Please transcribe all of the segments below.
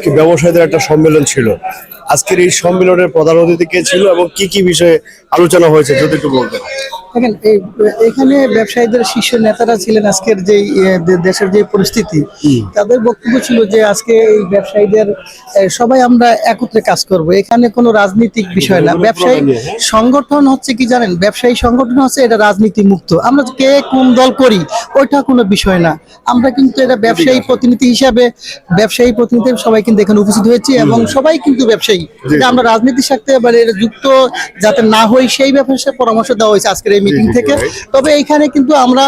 আজকে ব্যবসায়ীদের একটা সম্মেলন ছিল আজকের এই সম্মেলনের প্রধান অতিথি কে ছিল এবং কি কি বিষয়ে আলোচনা হয়েছে যদি একটু বলতেন। দেখেন এখানে ব্যবসায়ীদের শীর্ষ নেতারা ছিলেন আজকের যে দেশের যে পরিস্থিতি তাদের বক্তব্য ছিল যে আজকে এই ব্যবসায়ীদের সবাই আমরা একত্রে কাজ করব। এখানে কোনো রাজনৈতিক বিষয় না। ব্যবসায়ী সংগঠন হচ্ছে কি জানেন? ব্যবসায়ী সংগঠন হচ্ছে এটা রাজনীতি মুক্ত। আমরা কে কোন দল করি ওইটা কোনো বিষয় না। আমরা কিন্তু এটা ব্যবসায়ী প্রতিনিধি হিসাবে ব্যবসায়ী প্রতিনিধি সবাই কিন্তু এখানে উপস্থিত হয়েছি এবং সবাই কিন্তু ব্যবসায়ী। এটা আমরা রাজনীতির সাথে মানে যুক্ত যাতে না হই সেই ব্যাপারে পরামর্শ দেওয়া হয়েছে আজকের এই মিটিং থেকে। তবে এইখানে কিন্তু আমরা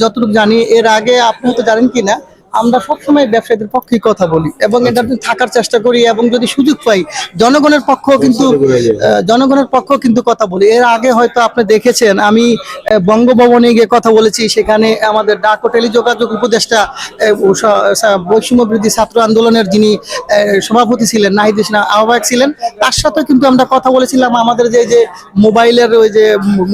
যতটুকু জানি এর আগে আপনি হয়তো জানেন কিনা আমরা সবসময় ব্যবসায়ীদের পক্ষে কথা বলি এবং এটা থাকার চেষ্টা করি এবং যদি সুযোগ পাই জনগণের পক্ষ কিন্তু জনগণের পক্ষ কিন্তু কথা বলি। এর আগে হয়তো আপনি দেখেছেন আমি বঙ্গভবনে গিয়ে কথা বলেছি সেখানে আমাদের ডাক ও টেলিযোগাযোগ উপদেষ্টা বৈষম্য বৃদ্ধি ছাত্র আন্দোলনের যিনি সভাপতি ছিলেন নাহিদ ইসলাম আহ্বায়ক ছিলেন তার সাথে কিন্তু আমরা কথা বলেছিলাম আমাদের যে যে মোবাইলের ওই যে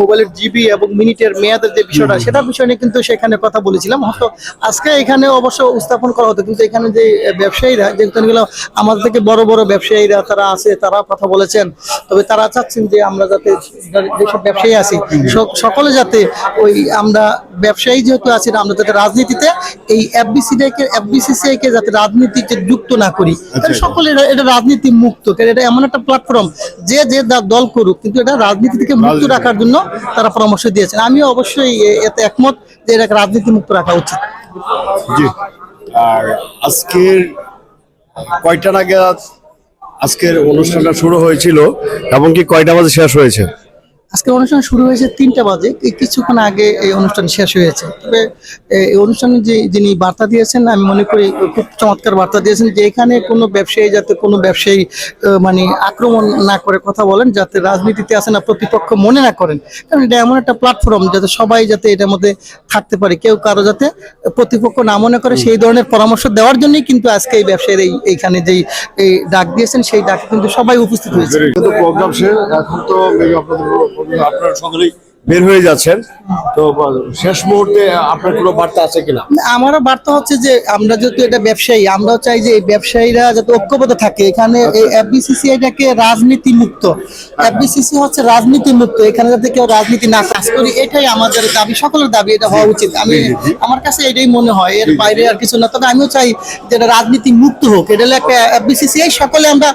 মোবাইলের জিবি এবং মিনিটের মেয়াদের যে বিষয়টা সেটা বিষয় নিয়ে কিন্তু সেখানে কথা বলেছিলাম। হয়তো আজকে এখানে অবশ্য উত্থাপন করা হতো। কিন্তু এখানে যে ব্যবসায়ীরা যে গেলো আমাদের থেকে বড় বড় ব্যবসায়ীরা তারা আছে তারা কথা বলেছেন। তবে তারা চাচ্ছেন যে আমরা যাতে যেসব ব্যবসায়ী আছি সকলে যাতে ওই আমরা ব্যবসায়ী যেহেতু আছি আমরা যাতে রাজনীতিতে এই এফবিসি কে এফবিসিসিআই কে যাতে রাজনীতিতে যুক্ত না করি। কারণ সকলে এটা- রাজনীতি মুক্ত কারণ এটা এমন একটা প্ল্যাটফর্ম যে যে দল করুক কিন্তু এটা রাজনীতি থেকে মুক্ত রাখার জন্য তারা পরামর্শ দিয়েছেন। আমিও অবশ্যই এতে একমত যে এটাকে রাজনীতি মুক্ত রাখা উচিত। জি। আর আজকের কয়টা নাগাদ আজকের অনুষ্ঠানটা শুরু হয়েছিল এবং কি কয়টা বাজে শেষ হয়েছে? আজকে অনুষ্ঠান শুরু হয়েছে তিনটা বাজে। কিছুক্ষণ আগে এই অনুষ্ঠান শেষ হয়েছে। তবে এই অনুষ্ঠানে যে, যিনি বার্তা দিয়েছেন, আমি মনে করি খুব চমৎকার বার্তা দিয়েছেন যে, এখানে কোনো ব্যবসায়ী যাতে কোনো ব্যবসায়ী মানে আক্রমণ না করে কথা বলেন, যাতে রাজনীতিতে আসে না, প্রতিপক্ষ মনে না করেন। কারণ এটা এমন একটা প্ল্যাটফর্ম যাতে সবাই যাতে এটার মধ্যে থাকতে পারে। কেউ কারও যাতে প্রতিপক্ষ না মনে করে, সেই ধরনের পরামর্শ দেওয়ার জন্যই কিন্তু আজকে এই ব্যবসায়ীর এই, এইখানে যেই, এই ডাক দিয়েছেন, সেই ডাকে কিন্তু সবাই উপস্থিত হয়েছে। এখন তো maybe আপনারা সকলেই বের হয়ে যাচ্ছেন। তো শেষ মুহূর্তে আপনার কোনো বার্তা আছে কিনা? আমারও বার্তা হচ্ছে যে আমরা যেহেতু এটা ব্যবসায়ী আমরাও চাই যে এই ব্যবসায়ীরা যাতে ঐক্যবদ্ধ থাকে। এখানে এই এফবিসিসিআইটাকে রাজনীতি মুক্ত এফবিসিসি হচ্ছে রাজনীতি মুক্ত এখানে যাতে কেউ রাজনীতি না কাজ করি এটাই আমাদের দাবি সকলের দাবি এটা হওয়া উচিত। আমি আমার কাছে এটাই মনে হয় এর বাইরে আর কিছু না। তবে আমিও চাই যে এটা রাজনীতি মুক্ত হোক। এটা একটা এফবিসিসিআই সকলে আমরা